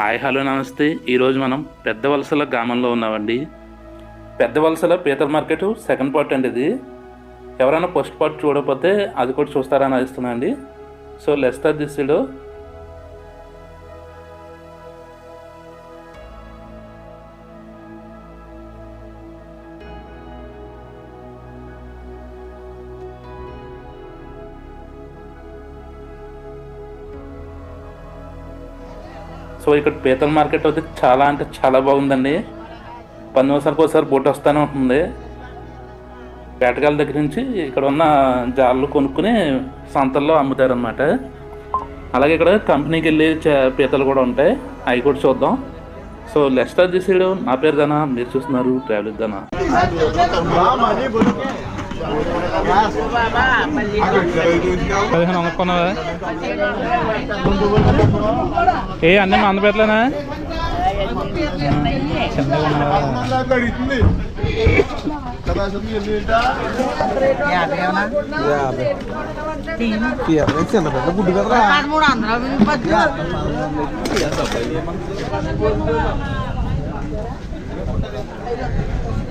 Hi hello నమస్తే. ఈరోజు మనం పెద్ద వలసల గ్రామంలో ఉన్నామండి. పెద్ద వలసల పీతల మార్కెట్ సెకండ్ పార్ట్ అండి ఇది. ఎవరైనా ఫస్ట్ పార్ట్ చూడకపోతే అది కూడా చూస్తారని ఆశిస్తున్నా అండి సో లెస్తా దిస్లో సో ఇక్కడ పీతల మార్కెట్ అయితే చాలా అంటే చాలా బాగుందండి. పది నిమిషాలకు ఒకసారి బోట్ వస్తూనే ఉంటుంది. వేటగాల దగ్గర నుంచి ఇక్కడ ఉన్న జాళ్ళు కొనుక్కుని సంతల్లో అమ్ముతారనమాట అలాగే ఇక్కడ కంపెనీకి వెళ్ళి పీతలు కూడా ఉంటాయి. అవి కూడా చూద్దాం. సో లెస్టర్ దిశడు నా పేరు దానా మీరు చూస్తున్నారు ట్రావెల్ దానా పదిహేను అనుకున్నావా ఏ అన్నీ మంద పెట్టలేనా చిన్న పెద్ద గుడ్డు కదరా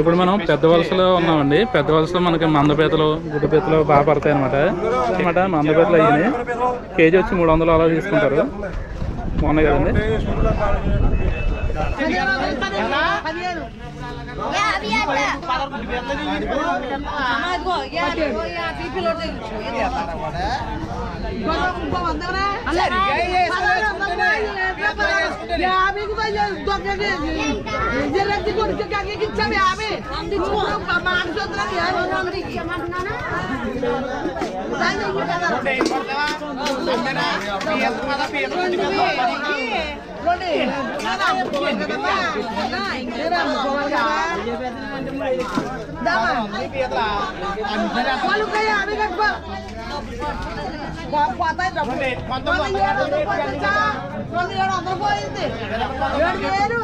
ఇప్పుడు మనం పెద్ద వలసలో ఉన్నామండి. పెద్ద వలసలో మనకి మందపేతలు గుడ్డపేతలు గుడ్డు పీతలు బాగా పడతాయి అనమాట అనమాట మందపేతలు అయ్యి కేజీ వచ్చి మూడు వందలు అలా తీసుకుంటారు. బాగున్నాయి కదండి. పదిహేను వాళ్ళు యాభై కట్టుకో పోతాయి డబ్బులు వంద ఏడు వందలు పోయిందా? వంద ఏడు వందలు పోయింది ఏడు వేలు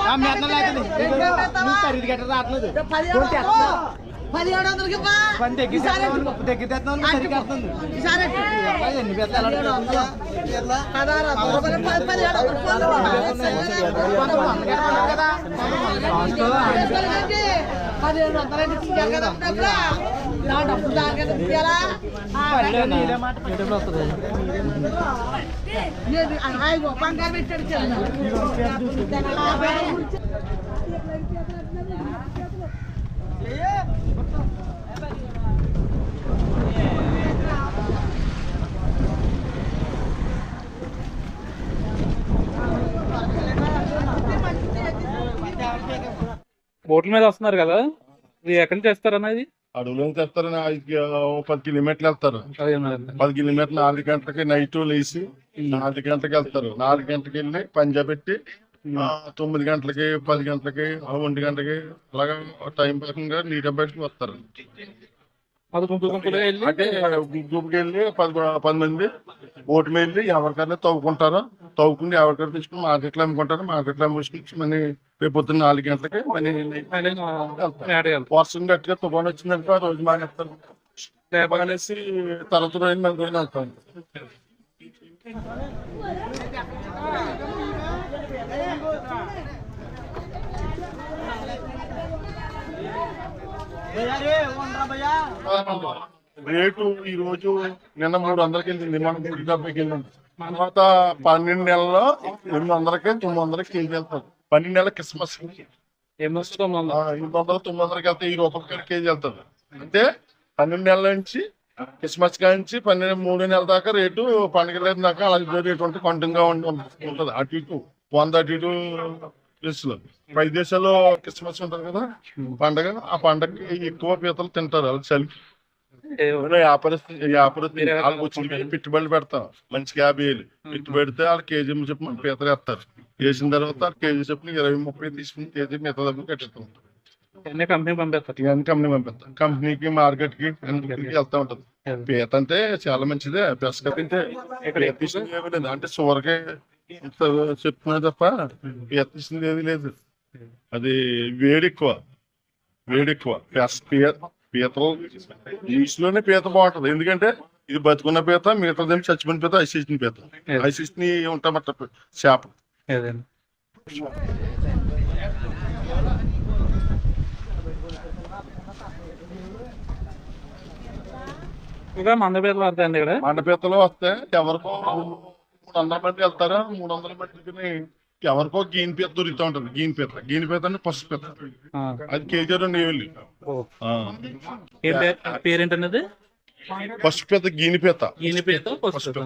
వంద వేల లాగానే ఎక్కడికి వచ్చాడు మొన్న? పదిహేడు వందలు. పదిహేడు వందలకి? పదిహేడు వందలు. పదహారు వందలు రూపాయలు, పది- పదిహేడు వందలు పోదు. పదిహేడు వందలు అంటే తీయాలి కదా డబ్బులు. నా డబ్బులు తీయాలా? పెట్టాడు. బోట్ల మీద వస్తున్నారు కదా? ఇది ఎక్కడి నుంచి వస్తారు అనేది అడవులో తెస్తారు పది కిలోమీటర్లు వెళ్తారు. పది కిలోమీటర్లు. నాలుగు గంటలకి నైట్ లేచి నాలుగు గంటలకి వెళ్తారు. నాలుగు గంటలకి వెళ్ళి పంజా పెట్టి తొమ్మిది గంటలకి పది గంటలకి ఒంటి గంటలకి అలాగా టైం ప్రకారంగా నీట్ బయటకు వస్తారు. అది గుంపులు వెళ్ళి అంటే గుంపుకి వెళ్ళి పది మంది ఓటు మీద వెళ్ళి ఎవరికైనా తవ్వుకుంటారో? తవ్వుకుని ఎవరికైనా తీసుకుని మార్కెట్లో అమ్ముకుంటారు? మార్కెట్లో అమ్ముకుని మళ్ళీ రేపు పొద్దున్న నాలుగు గంటలకి మళ్ళీ మళ్ళీ వెళ్తారు. వర్షం గట్టిగా తుఫాన్ వచ్చిందంటే ఆ రోజు మానేస్తారు. లేపనేసి తర్వాత రోజు మన రోజు వెళ్తాం రేటు ఈ రోజు నిన్న మూడు వందలకి వెళ్ళింది మనం మూడు డెబ్బైకి వెళ్ళింది. తర్వాత పన్నెండు నెలల్లో ఎనిమిది వందలకి తొమ్మిది వందలకి కేజీ వెళ్తారు. పన్నెండు నెలల క్రిస్మస్ ఎనిమిది వందలు తొమ్మిది వందలు? ఎనిమిది వందలు తొమ్మిది వందలకి వెళ్తాయి ఈ రూపాయలు కాడ కేజీ వెళ్తుంది అంటే పన్నెండు నెలల నుంచి క్రిస్మస్ కాంచి పన్నెండు మూడు నెలల దాకా రేటు పండుగ లేదు దాకా అలా ఇదే రేటు ఉంటే కొంటంగా ఉంటుంది. అటు ఇటు వంద అటు ఇటు ప్లేస్లో పై దేశాల్లో క్రిస్మస్ ఉంటుంది కదా? పండగ ఆ పండగకి ఎక్కువ పీతలు తింటారు వాళ్ళు చలి. పెట్టుబడులు పెడతాం. మంచి యాభై వేలు. పెట్టుబడి పెడితే వాళ్ళు కేజీ చెప్పి పీతలు వేస్తారు. వేసిన తర్వాత వాళ్ళు కేజీ చెప్పిన ఇరవై ముప్పై తీసుకుని కేజీ మిగతా డబ్బులు కట్టేస్తాం. అన్ని కంపెనీ పంపిస్తారు? కంపెనీ పంపిస్తాం. కంపెనీకి మార్కెట్కి అన్నిటికీ వెళ్తా ఉంటది. పీత అంటే చాలా మంచిదే బెస్ట్ అంటే షుగర్కి ఇంత చెప్తున్నా తప్ప పీత తీసింది ఏది లేదు. అది వేడి ఎక్కువ వేడి ఎక్కువ పెస్- పీ- పీతలు నీసులోనే పీత బాగుంటది. ఎందుకంటే ఇది బతుకున్న పీత మిగతా చచ్చిపోయిన పీత ఐసిసిన పీత. ఐసిస్ని ఉంటామట చేప. ఇంకా మంద పేర్లు పడతాయండి ఇక్కడ? మండపీతలు వస్తే ఎవరికో వందల మంది వెళ్తారా? మూడు వందల మందికి ఎవరికో గీన్ పీత దొరుకుతూ ఉంటుంది. గీన్ పీత. గీన్ పీత అంటే పసుపు పీత. ఆ. అది కేజీ రెండు వేలు. ఓ. ఆ. ఏం పేరు? పేరేంటనేది పసుపు పీత గీని పీత. ఈయన పేరుతో పసుపు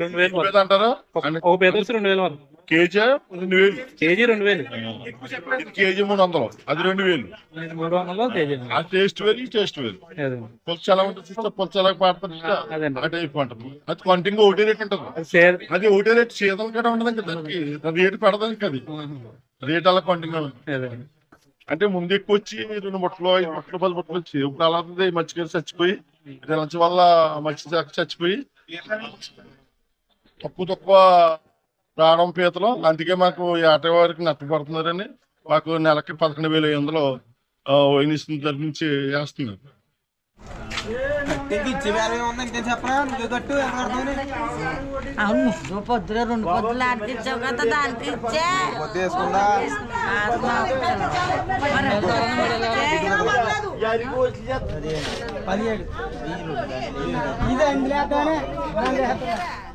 రెండు వేలు అంటారా? ఒక రెండు వేలు కేజీ రెండు వేలు. కేజీ రెండు వేలు. కేజీ మూడు వందలు. అది రెండు వేలు. ఇది మూడు వందలు కేజీ ఆ టేస్ట్ వేరు ఈ టేస్ట్ వేరు. పులుసు ఎలా ఉంటుంది పులుసు ఎలా పాడుతుంది అదేండి. ఆ టైప్ ఉంటుంది అది కొంటింగ్ ఒకటే రేట్ ఉంటుంది. అది ఒకటే రేట్ సీతలు కూడా ఉండదు దానికి రేటు పెడదానికి అది. రేట్ అలా కొంటింగ్ అంటే ముందు ఎక్కువ వచ్చి రెండు బుట్టలు ఐదు బుట్టలు పది బుట్టలు వచ్చి ఇప్పుడు అలా మచ్చిక చచ్చిపోయి లంచ్ వల్ల మచ్చి చచ్చిపోయి తక్కువ తక్కువ రావడం పీతలు. అందుకే మాకు ఏట వారికి నష్టపడుతున్నారని మాకు నెలకి పదకొండు వేల ఐదు వందలు వైనిస్తున్న తరఫు నుంచి వేస్తున్నారు. అవును నువ్వు పొద్దున రెండు పొద్దులు కదా దానికి ఇచ్చే. పదిహేడు.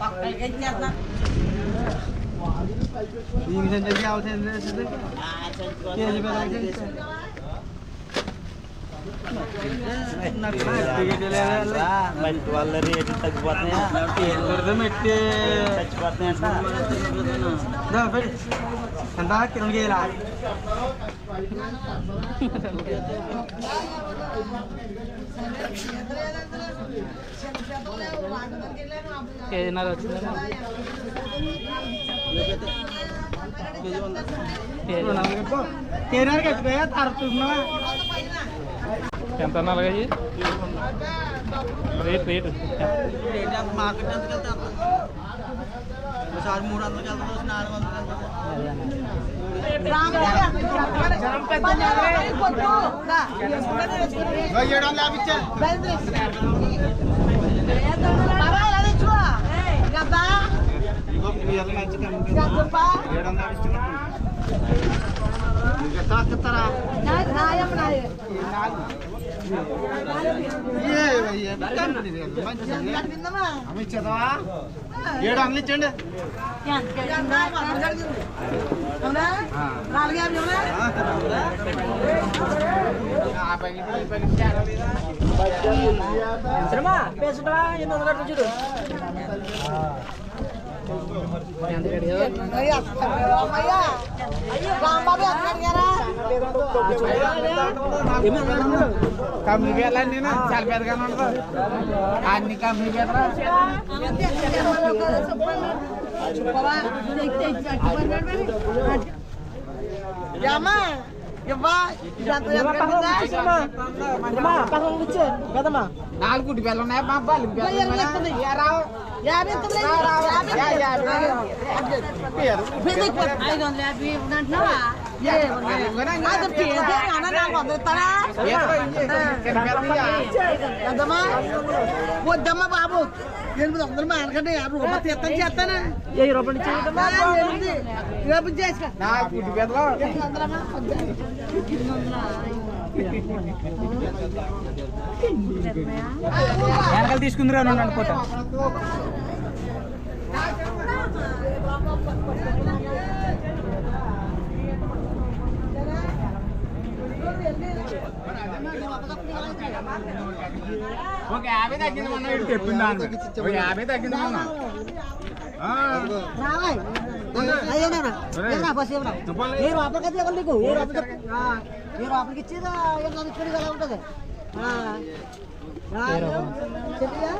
పక్కలకి ఇచ్చేద్దాం దీనికి సెంటర్ కావాల్సింది కేజీ మట్టి వల్ల రేట్లు తగ్గిపోతున్నాయా మెట్టి చచ్చిపోతున్నాయంట ఎంత కిరణ్ కేజీలా కేజీన్నర వచ్చిందా? ఎంత నలగయ్యి రేట్ రేట్. మార్కెట్ ఎంతకి వెళ్తాను ఒకసారి మూడు వందలకి వెళ్తాను ఒకసారి నాలుగు వందలకి వెళ్తాను ఏడు వందల యాభై ఇచ్చా ఇదిగో ఈ వందల మంచి కమ్మి. కంపెనీ పేర్లు చాలా పెద్దగానే ఉంటుంది అన్ని కంపెనీ పేర్లు నాలుగు గుడ్డి ఉన్నాయి మా బాలు యాభై ఐదు వందల యాభై ఏమన్నా? వద్దమ్మా బాబు ఎనిమిది వందలు మానకండి యాభై రూపాయలు తీస్తాను చేస్తాను వెయ్యి రూపాయలు ఎనిమిది రేపు వెనకాల తీసుకుందిరా నన్ను అనుకుంటా ఒక యాభై తగ్గింది మొన్న వీడు చెప్పింది దాని. ఒక యాభై తగ్గింది మొన్న నీకు? ఏ రూపాయలకి? ఆ, ఏ రూపాయలకి ఇచ్చేదా? ఏం చదువుకుని ఎలా ఉంటది? చెప్పిగా?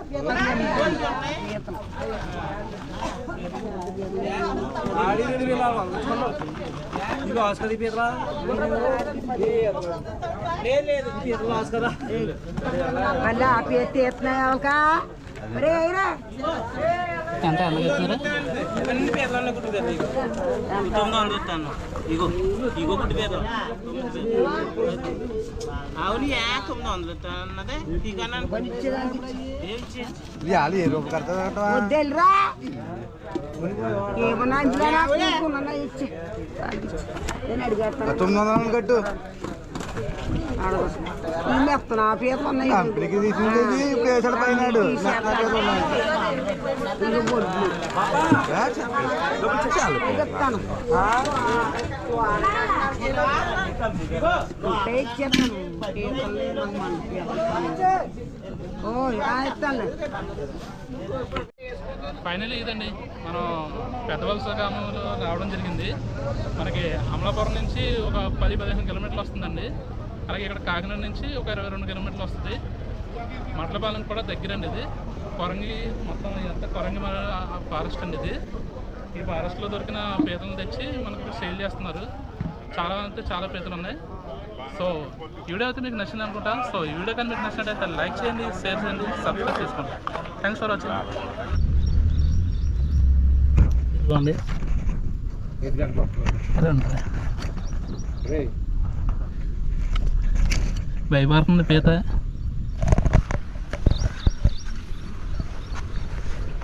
ఇదిగో ఆస్కర్ పీతలా. లేదు లేదు ఆస్కరా. మళ్ళీ ఆ పేరు మరి అయినా ఎంత ఎంత చెప్తున్నారా? తొమ్మిది వందలు ఇగో ఇగో గుడ్డు పేద అవును యా తొమ్మిది వందలు అన్నదే ఇకన్నా ఏం ఏమన్నా అడిగేస్తాను తొమ్మిది వందలు కట్టు నేను పీతలు ఉన్నాయి కంపెనీకి చెప్తాను ఓ ఇస్తాను ఫైనల్ ఇదండి. మనం పెద్దవలస గ్రామంలో రావడం జరిగింది. మనకి అమలాపురం నుంచి ఒక పది పదిహేను కిలోమీటర్లు వస్తుందండి. అలాగే ఇక్కడ కాకినాడ నుంచి ఒక ఇరవై రెండు కిలోమీటర్లు వస్తుంది. మట్లపాలెం కూడా దగ్గరండి ఇది. కొరంగి మొత్తం ఇదంతా కొరంగి ఫారెస్ట్ అండి ఇది. ఈ ఫారెస్ట్లో దొరికిన పీతలను తెచ్చి మనకు సేల్ చేస్తున్నారు. చాలా అంటే చాలా పీతలు ఉన్నాయి. సో ఈ వీడియో అయితే మీకు నచ్చింది అనుకుంటా. సో ఈ వీడియో కానీ మీకు నచ్చినట్టయితే లైక్ చేయండి షేర్ చేయండి సబ్స్క్రైబ్ చేసుకోండి. థ్యాంక్స్ ఫర్ వాచింగ్ ఇదిగోండి. భయపడుతుంది పీత